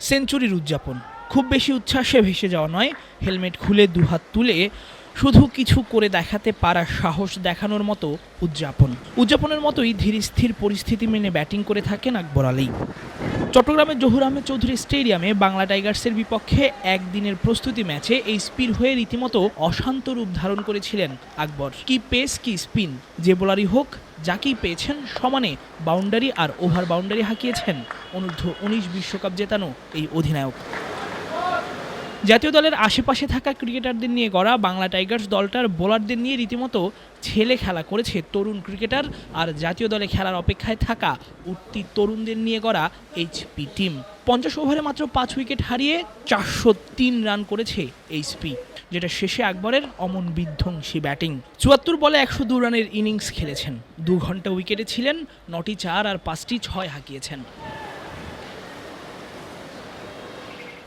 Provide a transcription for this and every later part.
সেঞ্চুরির উদযাপন। খুব বেশি উচ্ছ্বাসে ভেসে যাওয়া নয়, হেলমেট খুলে দুহাত তুলে শুধু কিছু করে দেখাতে পারার সাহস দেখানোর মতো উদযাপন। উদযাপনের মতোই ধীর স্থির পরিস্থিতি মেনে ব্যাটিং করে থাকেন আকবর আলী। চট্টগ্রামের জহুর আহমেদ চৌধুরী স্টেডিয়ামে বাংলা টাইগার্সের বিপক্ষে একদিনের প্রস্তুতি ম্যাচে এই স্পির হয়ে রীতিমতো অশান্ত রূপ ধারণ করেছিলেন আকবর। কি পেস, কি স্পিন, যে বোলারই হোক যাকেই পেয়েছেন সমানে বাউন্ডারি আর ওভার বাউন্ডারি হাঁকিয়েছেন। অনূর্ধ্ব উনিশ বিশ্বকাপ জেতানো এই অধিনায়ক। জাতীয় দলের আশেপাশে থাকা ক্রিকেটারদের নিয়ে গড়া বাংলা টাইগার্স দলটার বোলারদের নিয়ে রীতিমতো ছেলে খেলা করেছে তরুণ ক্রিকেটার আর জাতীয় দলে খেলার অপেক্ষায় থাকা উঠতি তরুণদের নিয়ে গড়া এইচপি টিম। পঞ্চাশ ওভারে মাত্র পাঁচ উইকেট হারিয়ে চারশো তিন রান করেছে এইচপি, যেটা শেষে আকবরের অমন বিধ্বংসী ব্যাটিং। চুয়াত্তর বলে একশো দু রানের ইনিংস খেলেছেন। দু ঘণ্টা উইকেটে ছিলেন, নটি চার আর পাঁচটি ছয় হাঁকিয়েছেন।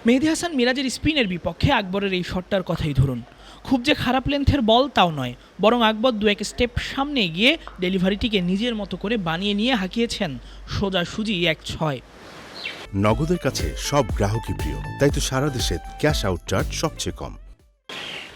মেহেদি হাসান মিরাজের স্পিনের বিপক্ষে আকবরের এই শটটার কথাই ধরুন। খুব যে খারাপ লেন্থের বল তাও নয়, বরং আকবর দু এক স্টেপ সামনে গিয়ে ডেলিভারিটিকে নিজের মতো করে বানিয়ে নিয়ে হাঁকিয়েছেন সোজা সুজি এক ছয় নগদের কাছে সব গ্রাহকই প্রিয়, তাই তো সারা দেশে ক্যাশ আউট চার্জ সবচেয়ে কম।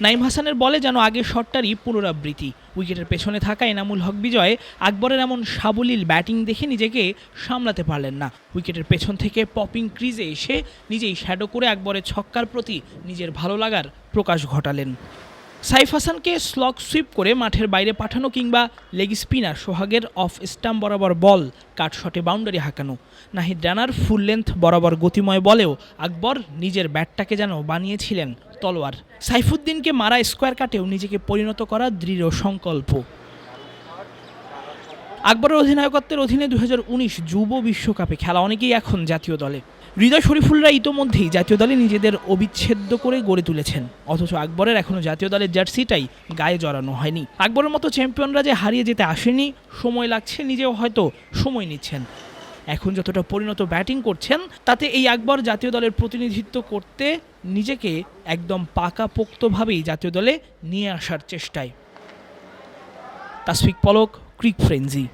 নাইম হাসানের বলে যেন আগের শটটারই পুনরাবৃত্তি। উইকেটের পেছনে থাকা এনামুল হক বিজয় আকবরের এমন সাবলীল ব্যাটিং দেখে নিজেকে সামলাতে পারলেন না। উইকেটের পেছন থেকে পপিং ক্রিজে এসে নিজেই শ্যাডো করে আকবরের ছক্কার প্রতি নিজের ভালো লাগার প্রকাশ ঘটালেন। সাইফ হাসানকে স্লক সুইপ করে মাঠের বাইরে পাঠানো কিংবা লেগ স্পিনার সোহাগের অফ স্টাম্প বরাবর বল, কাট শটে বাউন্ডারি হাঁকানো। নাহিদ রানার ফুল লেন্থ বরাবর গতিময় বলেও আকবর নিজের ব্যাটটাকে যেন বানিয়েছিলেন তলোয়ার। সাইফুদ্দিনকে মারা স্কোয়ার কাটেও নিজেকে পরিণত করা দৃঢ় সংকল্প। আকবরের অধিনায়কত্বের অধীনে দু হাজার উনিশ যুব বিশ্বকাপে খেলা অনেকেই এখন জাতীয় দলে। হৃদয় শরীফুলরা ইতোমধ্যেই জাতীয় দলে নিজেদের অবিচ্ছেদ্য করে গড়ে তুলেছেন। অথচ আকবরের এখনও জাতীয় দলের জার্সিটাই গায়ে জড়ানো হয়নি। আকবরের মতো চ্যাম্পিয়নরা যে হারিয়ে যেতে আসেনি, সময় লাগছে, নিজেও হয়তো সময় নিচ্ছেন। এখন যতটা পরিণত ব্যাটিং করছেন, তাতে এই আকবর জাতীয় দলের প্রতিনিধিত্ব করতে নিজেকে একদম পাকাপোক্তভাবেই জাতীয় দলে নিয়ে আসার চেষ্টায়। Tasfiq Palak, Crick Frenzy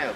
Now.